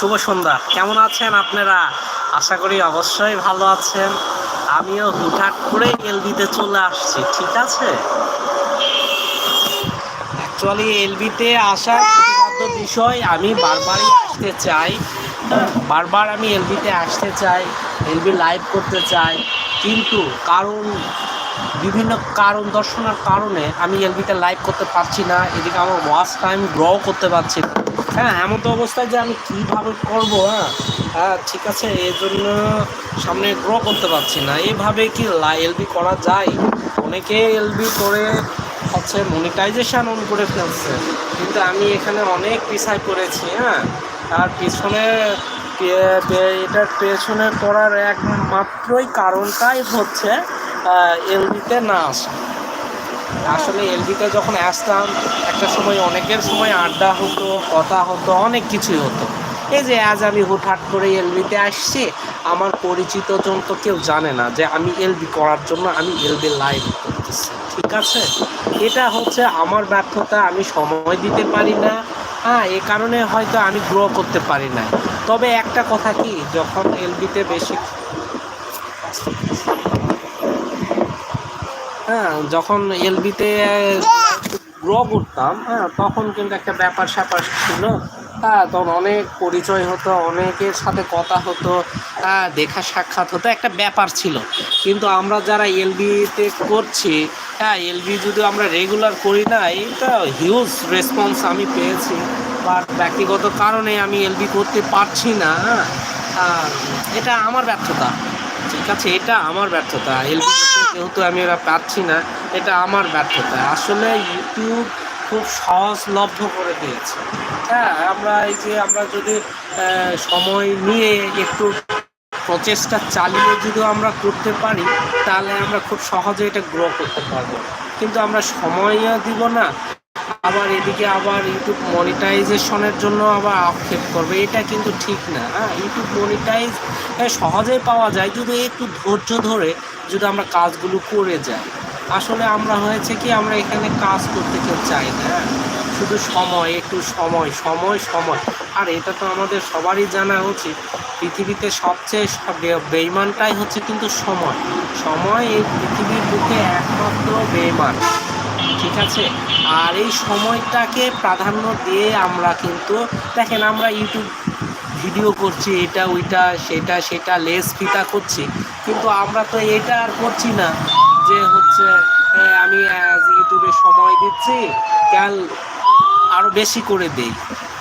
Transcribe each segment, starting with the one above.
শুভ সন্ধ্যা। কেমন আছেন আপনারা? আশা করি অবশ্যই ভালো আছেন। আমিও হুটহাট করে এলবিতে চলে আসছি, ঠিক আছে? অ্যাকচুয়ালি এলবিতে আসার বিষয় আমি বারবারই আসতে চাই। বারবার আমি এলবিতে আসতে চাই, এলবি লাইভ করতে চাই। কিন্তু কারণ, বিভিন্ন কারণ, দর্শনার কারণে আমি এলবিতে লাইভ করতে পারছি না। এদিকে আমার ওয়াচ টাইম গ্র করতে পারছি না। হ্যাঁ এমন তো অবস্থায় যে আমি কীভাবে করব হ্যাঁ? হ্যাঁ ঠিক আছে এই জন্য সামনে গ্রো করতে পারছি না। এইভাবে কি এলবি করা যায়? অনেকে এলবি করে হচ্ছে মনিটাইজেশন অন করে ফেলছে। কিন্তু আমি এখানে অনেক পিছায় পড়েছি হ্যাঁ? আর পিছনে এটার পেছনে করার একমাত্রই কারণটাই হচ্ছে এলবিতে না আসা। আসলে এলবিতে যখন আসতাম, একটা সময় অনেকের সময় আড্ডা হতো, কথা হতো, অনেক কিছুই হতো। এই যে আজ আমি হুটহাট করে এলবিতে আসছি, আমার পরিচিত জন তো কেউ জানে না যে আমি এলবি করার জন্য আমি এলবি লাইভ করতেছি, ঠিক আছে? এটা হচ্ছে আমার ব্যর্থতা, আমি সময় দিতে পারি না। হ্যাঁ এ কারণে হয়তো আমি গ্রো করতে পারি না তবে একটা কথা কি, যখন এলবিতে বেশি হ্যাঁ যখন এলবিতে গ্রো করতাম হ্যাঁ তখন কিন্তু একটা ব্যাপার স্যাপার ছিল। হ্যাঁ তখন অনেক পরিচয় হতো, অনেকের সাথে কথা হতো হ্যাঁ দেখা সাক্ষাৎ হতো, একটা ব্যাপার ছিল। কিন্তু আমরা যারা এলবিতে করছি হ্যাঁ এলবি যদি আমরা রেগুলার করি না এটা হিউজ রেসপন্স আমি পেয়েছি। বাট ব্যক্তিগত কারণে আমি এলবি করতে পারছি না হ্যাঁ এটা আমার ব্যর্থতা। ঠিক আছে, এটা আমার ব্যর্থতা। যেহেতু আমি এরা পাচ্ছি না, এটা আমার ব্যর্থতা। আসলে ইউটিউব খুব সহজলভ্য করে দিয়েছে। হ্যাঁ আমরা এই যে আমরা যদি সময় নিয়ে একটু প্রচেষ্টা চালিয়ে যদি আমরা করতে পারি, তাহলে আমরা খুব সহজে এটা গ্রো করতে পারব। কিন্তু আমরা সময়ও দিব না আবার এদিকে আবার ইউটিউব মনিটাইজেশনের জন্য আবার আক্ষেপ করবে। এটা কিন্তু ঠিক না হ্যাঁ? ইউটিউব মনিটাইজ সহজেই পাওয়া যায় যদি একটু ধৈর্য ধরে যদি আমরা কাজগুলো করে যাই। আসলে আমরা হয়েছে কি, আমরা এখানে কাজ করতে কেউ চাই না হ্যাঁ? শুধু সময়, একটু সময় সময় সময়। আর এটা তো আমাদের সবারই জানা উচিত। পৃথিবীতে সবচেয়ে বেইমানটাই হচ্ছে কিন্তু সময়। সময় এই পৃথিবীর বুকে একমাত্র বেইমান। ঠিক আছে? আর এই সময়টাকে প্রাধান্য দিয়ে আমরা কিন্তু দেখেন আমরা ইউটিউব ভিডিও করছি এটা ওইটা সেটা সেটা লেস ফিতা করছি। কিন্তু আমরা তো এটা আর করছি না যে হচ্ছে আমি ইউটিউবে সময় দিচ্ছি কাল আরও বেশি করে দেই।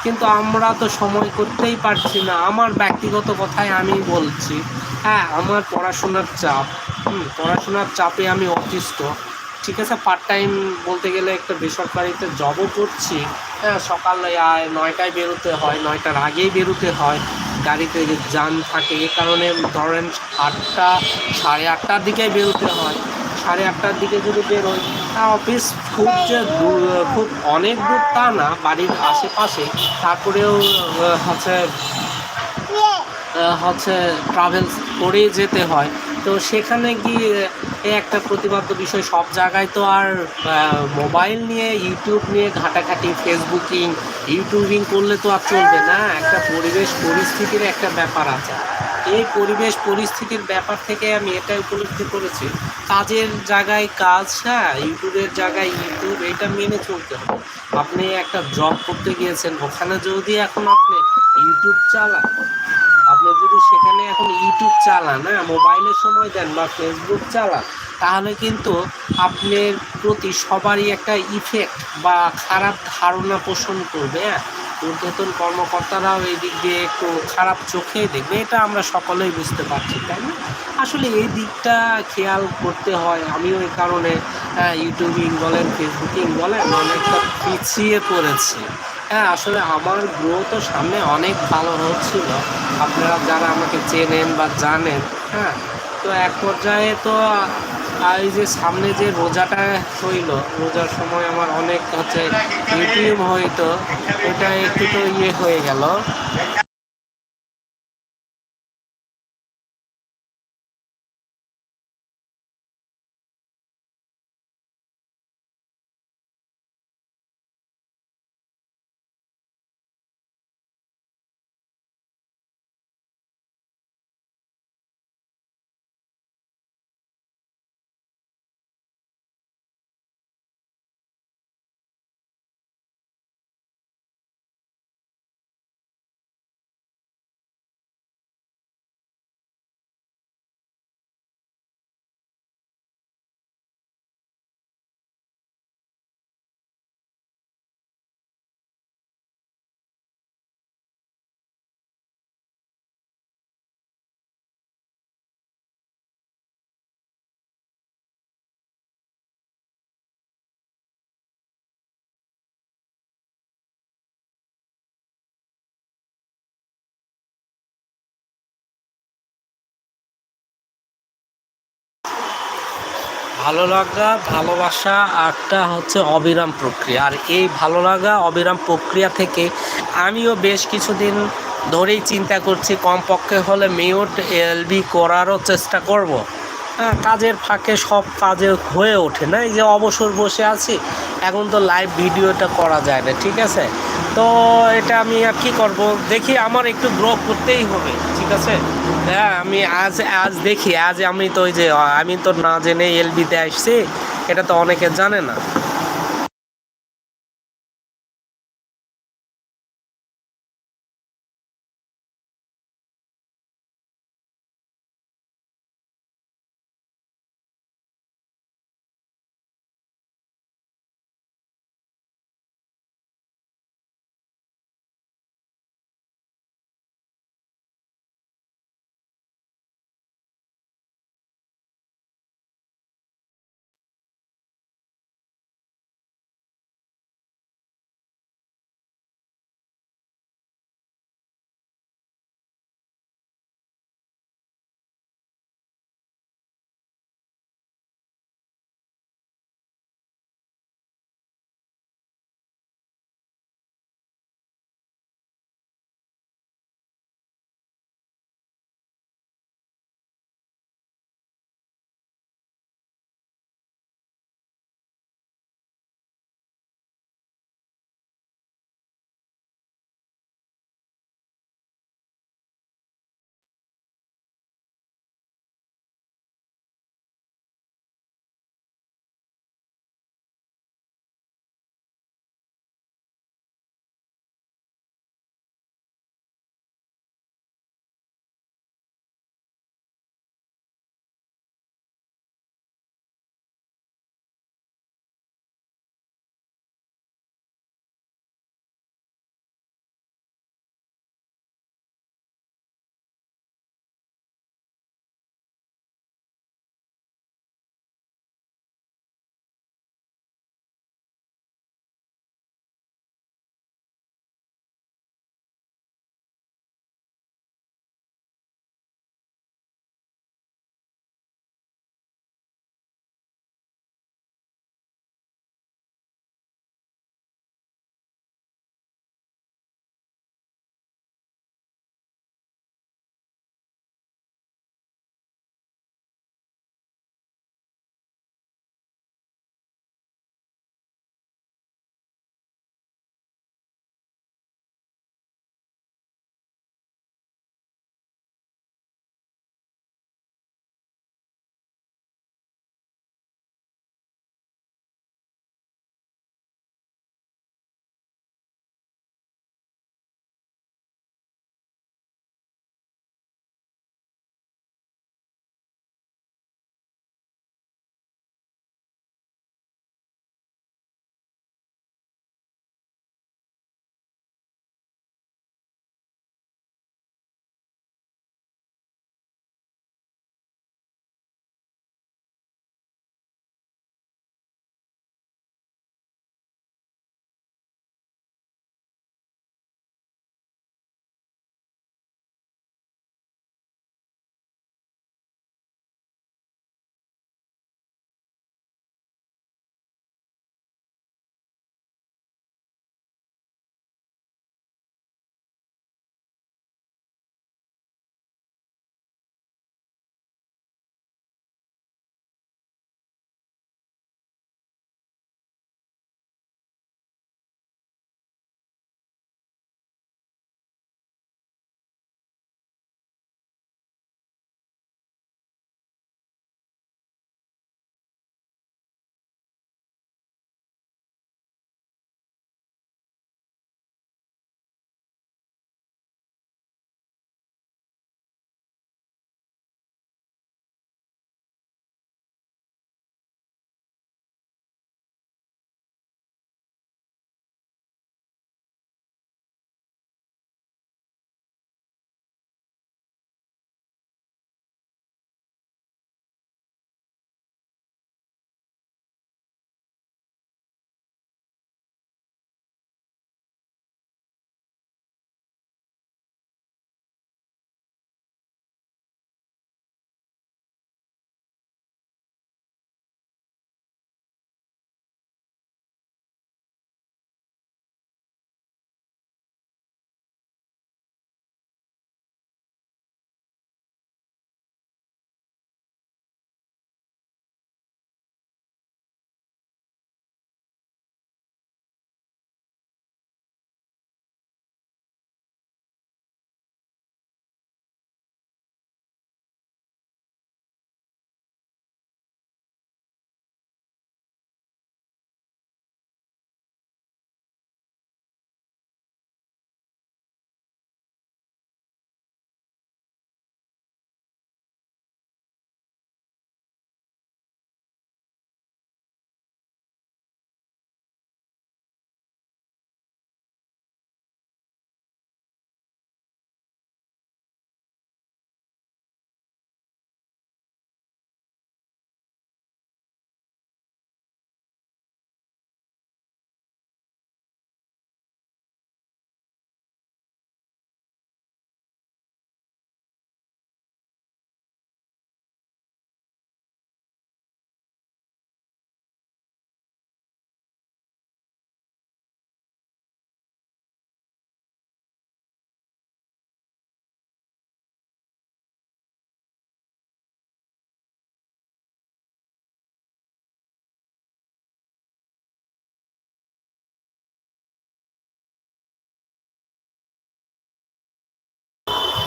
কিন্তু আমরা তো সময় করতেই পারছি না। আমার ব্যক্তিগত কথাই আমি বলছি। হ্যাঁ আমার পড়াশোনার চাপ হুম, পড়াশোনার চাপে আমি অতিষ্ঠ। ঠিক আছে পার্ট টাইম বলতে গেলে একটা বেসরকারিতে জবও করছি। হ্যাঁ সকালে আয় নয়টায় বেরোতে হয়, নয়টার আগেই বেরোতে হয়। গাড়িতে যান থাকে, এ কারণে ধরেন আটটা, সাড়ে আটটার দিকে বেরোতে হয়। সাড়ে আটটার দিকে যদি বেরোয় তা অফিস খুব যে খুব অনেক দূর তা না, বাড়ির আশেপাশে। তারপরেও হচ্ছে হচ্ছে ট্রাভেলস করেই যেতে হয়। তো সেখানে গিয়ে একটা প্রতিবাদ্য বিষয়, সব জায়গায় তো আর মোবাইল নিয়ে ইউটিউব নিয়ে ঘাটাঘাটি ফেসবুকিং ইউটিউবিং করলে তো আর চলবে না। একটা পরিবেশ পরিস্থিতির একটা ব্যাপার আছে। এই পরিবেশ পরিস্থিতির ব্যাপার থেকে আমি এটা উপলব্ধি করেছি। কাজের জায়গায় কাজ হ্যাঁ ইউটিউবের জায়গায় ইউটিউব এটা মেনে চলতে হবে। আপনি একটা জব করতে গিয়েছেন, ওখানে যদি এখন আপনি ইউটিউব চালান আপনি যদি সেখানে এখন ইউটিউব চালান হ্যাঁ মোবাইলের সময় দেন বা ফেসবুক চালান তাহলে কিন্তু আপনার প্রতি সবারই একটা ইফেক্ট বা খারাপ ধারণা পোষণ করবে হ্যাঁ। ঊর্ধ্বতন কর্মকর্তারাও এই দিক দিয়ে একটু খারাপ চোখেই দেখবে এটা আমরা সকলেই বুঝতে পারছি তাই না? আসলে এই দিকটা খেয়াল করতে হয় আমিও এই কারণে হ্যাঁ, ইউটিউবিং বলেন ফেসবুকিং বলেন অনেকটা পিছিয়ে পড়েছি। হ্যাঁ আসলে আমার গ্রোথ সামনে অনেক ভালো হচ্ছিল। আপনারা যারা আমাকে চেনেন বা জানেন হ্যাঁ তো এক পর্যায়ে তো এই যে সামনে যে রোজাটা হইল, রোজার সময় আমার অনেক হচ্ছে ইউটিউব হইতো, এটা একটু তো ইয়ে হয়ে গেল। ভালো লাগা, ভালোবাসা একটা হচ্ছে অবিরাম প্রক্রিয়া। আর এই ভালো লাগা, অবিরাম প্রক্রিয়া থেকে আমিও বেশ কিছুদিন ধরেই চিন্তা করছি, কমপক্ষে হলে মিউট এলবি করারও চেষ্টা করব। হ্যাঁ কাজের ফাঁকে সব কাজে হয়ে ওঠে না, এই যে অবসর বসে আছি, এখন তো লাইভ ভিডিওটা করা যায় না, ঠিক আছে? তো এটা আমি আর কী করব? দেখি আমার একটু গ্রো করতেই হবে, ঠিক আছে? হ্যাঁ আমি আজ আজ দেখি, আজ আমি তো ওই যে আমি তো না জেনে এলবিতে আসছি, এটা তো অনেকে জানে না।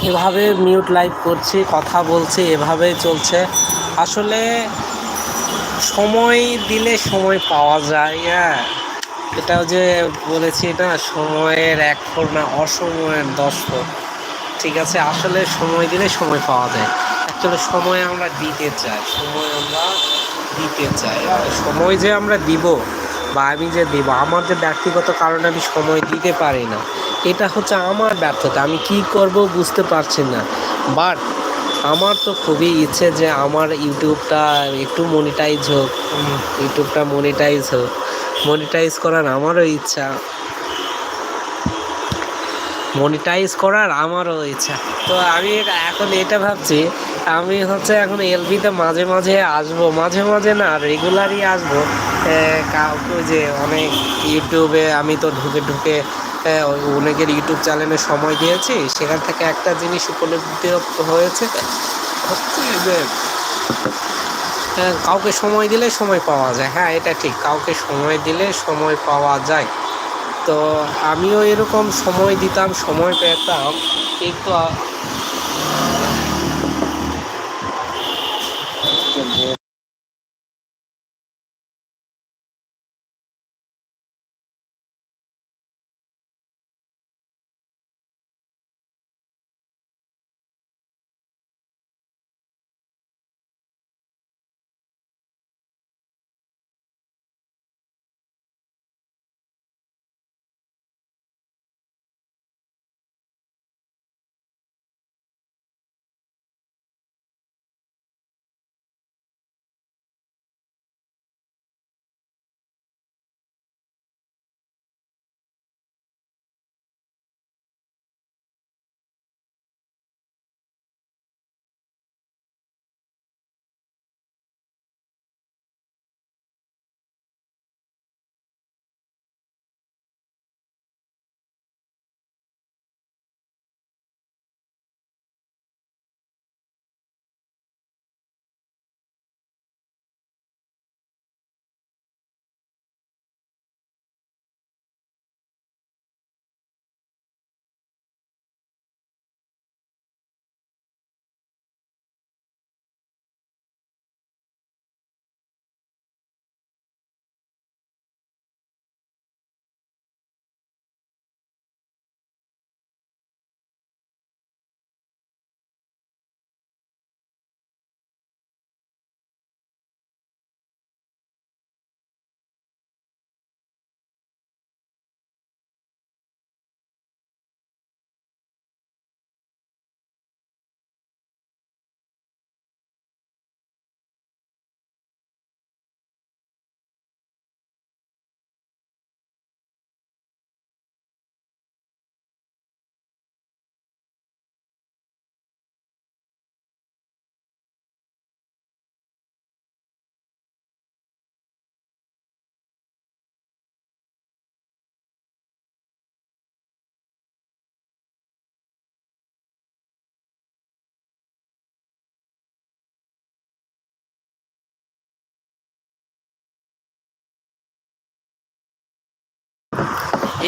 এভাবে মিউট লাইভ করছি, কথা বলছি এভাবেই চলছে। আসলে সময় দিলে সময় পাওয়া যায় হ্যাঁ। এটাও যে বলেছি না, সময়ের এক ফোর না, অসময়ের দশ ফোর ঠিক আছে, আসলে সময় দিলে সময় পাওয়া যায়। অ্যাকচুয়ালি সময় আমরা দিতে চাই, সময় আমরা দিতে চাই। আর সময় যে আমরা দিব বা আমি যে দেব, আমার যে ব্যক্তিগত কারণে আমি সময় দিতে পারি না। এটা হচ্ছে আমার ব্যর্থতা, আমি কি করব বুঝতে পারছি না। বাট আমার তো খুবই ইচ্ছে যে আমার ইউটিউবটা একটু মনিটাইজ হোক, ইউটিউবটা মনিটাইজ হোক। মনিটাইজ করার আমারও ইচ্ছা। মনিটাইজ করার আমারও ইচ্ছা। তো আমি এখন এটা ভাবছি, আমি হচ্ছে এখন এলবিতে মাঝে মাঝে আসব, মাঝে মাঝে না রেগুলারই আসব। কাউকে যে অনেক ইউটিউবে আমি তো ঢুকে ঢুকে অনেকের ইউটিউব চ্যানেলে সময় দিয়েছি। সেখান থেকে একটা জিনিস উপলব্ধি হয়েছে। যে কাউকে সময় দিলে সময় পাওয়া যায়। হ্যাঁ এটা ঠিক। কাউকে সময় দিলে সময় পাওয়া যায়। তো আমিও এরকম সময় দিতাম, সময় পেতাম। কিন্তু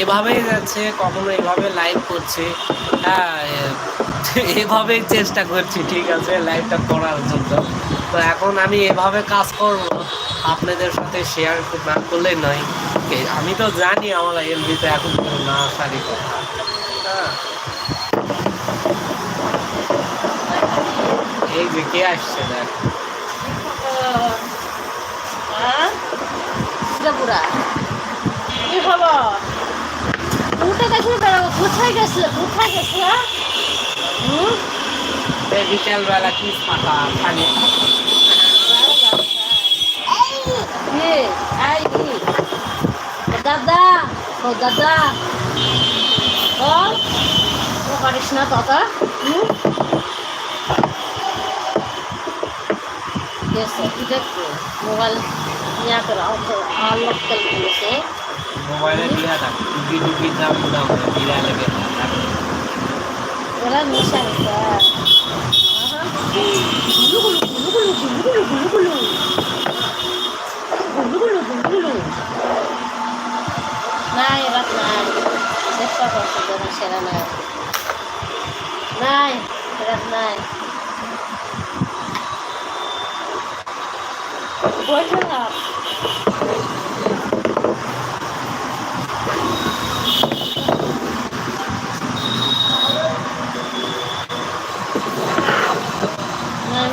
এভাবেই যাচ্ছে, কখনো এভাবে লাইভ করছে। হ্যাঁ এভাবেই চেষ্টা করছি, ঠিক আছে লাইভটা করার জন্য। তো এখন আমি এভাবে কাজ করব, আপনাদের সাথে শেয়ার না করলে নয়। আমি তো জানি আমার এলবিতে এখন না আসারই কথা হ্যাঁ। এই যে কে আসছে, দেখ। কি খবর? খুঁজতে গেছিল বেড়াবো কোথায় গেছিল কোথায় গেছিল হ্যাঁ? বিকালবেলা কি ফাঁকা খালি। দাদা ও দাদা। ও পারিস না দাদা। হুম? जैसे मोबाइल यहाँ पर आलोक कल মোবাইলে দিয়া থাকে টুকি টুকি দাম দাম বিড়া লেগে। থাকে ওরা নেশা। নাই, এবার নাই। চেষ্টা করছি নাই। নাই নাই।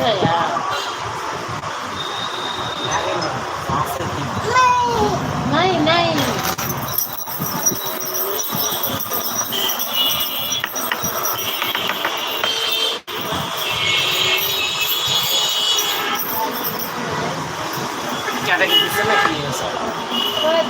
না নাই ভাইয়া নাই নাই কেটে দিচ্ছে না কি আছে করে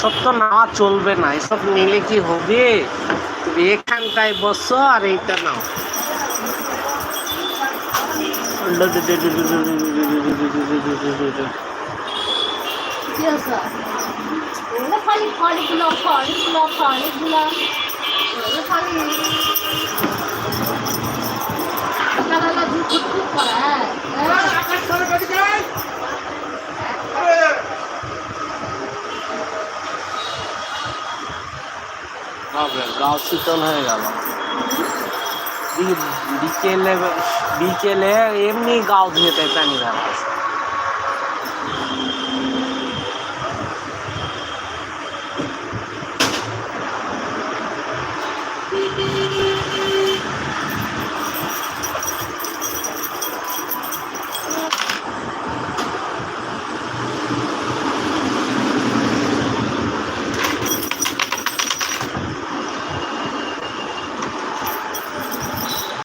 এসব তো নেওয়া চলবে না, এসব নিলে কি হবে? তুমি এখানটায় বসো আর এইটা নাও। কি আছে ওগুলো খালি খড়গুলো খড়গুলো খড়গুলো ওগুলো খালি সকালবেলা দুধ খুব খুব করে হ্যাঁ হ্যাঁ। হবে গাও শীতল হয়ে গেল। বিকেলে বিকেলে এমনি গাও ধুয়ে দেয় প্রাণী